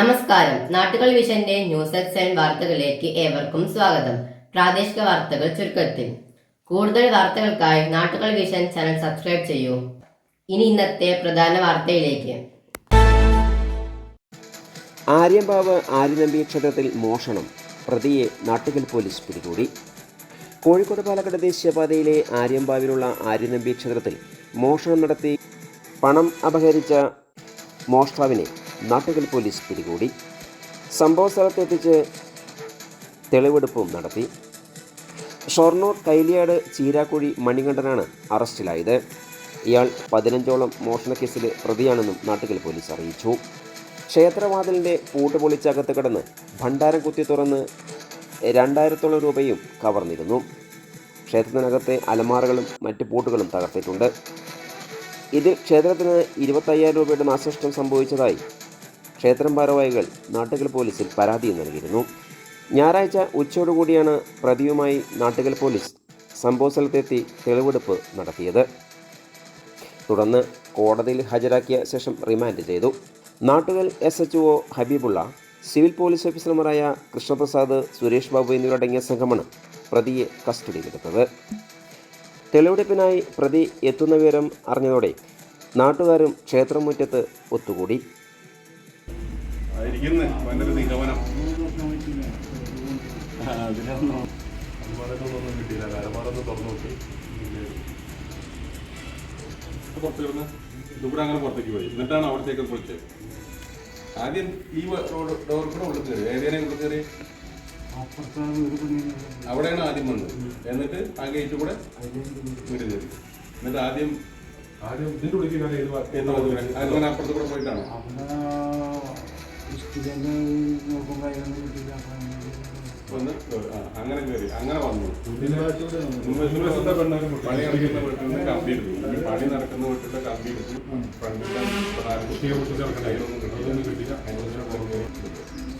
നമസ്കാരം. നാട്ടുകൾ വിഷന്റെ ന്യൂസ് എക്സ് ആൻഡ് വാർത്തകളിലേക്ക് ഏവർക്കും സ്വാഗതം. പ്രാദേശിക വാർത്തകൾ ചുരുക്കത്തിൽ. കൂടുതൽ വാർത്തകൾക്കായി നാട്ടുകൾ വിഷൻ ചാനൽ സബ്സ്ക്രൈബ് ചെയ്യൂ. ഇനി ഇന്നത്തെ പ്രധാന വാർത്തയിലേക്ക്. ആര്യമ്പാവ് ആര്യനമ്പി ക്ഷേത്രത്തിൽ മോഷണം. പ്രതിയെ നാട്ടുകൽ പോലീസ് പിടികൂടി. കോഴിക്കോട് പാലക്കാട് ദേശീയപാതയിലെ ആര്യമ്പാവിലുള്ള ആര്യനമ്പി ക്ഷേത്രത്തിൽ മോഷണം നടത്തി പണം അപഹരിച്ച മോഷ്ടാവിനെ നാട്ടുകൽ പോലീസ് പിടികൂടി. സംഭവ സ്ഥലത്തെത്തിച്ച് തെളിവെടുപ്പും നടത്തി. ഷൊർണൂർ കൈലിയാട് ചീരാക്കുഴി മണികണ്ഠനാണ് അറസ്റ്റിലായത്. ഇയാൾ പതിനഞ്ചോളം മോഷണക്കേസിൽ പ്രതിയാണെന്നും നാട്ടുകൽ പോലീസ് അറിയിച്ചു. ക്ഷേത്രവാതിലിന്റെ പൂട്ട് പൊളിച്ചകത്ത് കിടന്ന് ഭണ്ഡാരം കുത്തി തുറന്ന് രണ്ടായിരത്തോളം രൂപയും കവർന്നിരുന്നു. ക്ഷേത്രത്തിനകത്തെ അലമാറകളും മറ്റ് പൂട്ടുകളും തകർത്തിട്ടുണ്ട്. ഇതിൽ ക്ഷേത്രത്തിന് ഇരുപത്തയ്യായിരം രൂപയുടെ നാശനഷ്ടം സംഭവിച്ചതായി ക്ഷേത്രം ഭാരവാഹികൾ നാട്ടുകൽ പോലീസിൽ പരാതി നൽകിയിരുന്നു. ഞായറാഴ്ച ഉച്ചയോടുകൂടിയാണ് പ്രതിയുമായി നാട്ടുകൽ പോലീസ് സംഭവ സ്ഥലത്തെത്തി തെളിവെടുപ്പ് നടത്തിയത്. തുടർന്ന് കോടതിയിൽ ഹാജരാക്കിയ ശേഷം റിമാൻഡ് ചെയ്തു. Nattukal S H O Habibullah civil police ഓഫീസർമാരായ കൃഷ്ണപ്രസാദ് സുരേഷ് ബാബു എന്നിവരടങ്ങിയ സംഘമാണ് പ്രതിയെ കസ്റ്റഡിയിലെടുത്തത്. തെളിവെടുപ്പിനായി പ്രതി എത്തുന്ന വിവരം അറിഞ്ഞതോടെ നാട്ടുകാരും ക്ഷേത്രമുറ്റത്ത് ഒത്തുകൂടി. ഇരിക്കുന്നു വന്നൊരു നിഗമനം. അലമാരകളൊന്നും കിട്ടിയില്ല അലമാരൊന്ന് തുറന്നു നോക്കി പുറത്ത് കിടന്ന് അങ്ങനെ പുറത്തേക്ക് പോയി എന്നിട്ടാണ് അവിടത്തേക്ക് പൊളിച്ചത് ആദ്യം ഈ റോഡ് ഡോർ കൂടെ ഉള്ളിൽ കയറി. ഏതിനെ ഉള്ളിൽ കയറി. അവിടെയാണ് ആദ്യം വന്നത്. എന്നിട്ട് ആ ഗേറ്റ് കൂടെ വീട് കയറി. എന്നിട്ട് ആദ്യം ആദ്യം ഇതിന്റെ ഉള്ളിൽ കയറി. ഏത് ഭാ- ഏത് ഭാഗത്ത് ഇഷ്ടികന്റെ നോക്കുമ്പോൾ അതിനൊന്നും കിട്ടിയില്ല വന്ന് കേറി. ആ, അങ്ങനെ കയറി അങ്ങനെ വന്നു. ഇൻവെസ്റ്ററുടെ പെണ്ണ് പണി നടക്കുന്ന വീട്ടിൽ നിന്ന് കമ്പി എടുത്തു ഈ പണി നടക്കുന്ന വീട്ടിലെ കമ്പി എടുത്തു ഫ്രണ്ടിലെ കുട്ടിയെ പൊട്ടിച്ചിറക്കണ്ട അതിലൊന്നും കിട്ടിയില്ല. അതിനൊന്നും കിട്ടിയില്ല. അതിനൊന്നും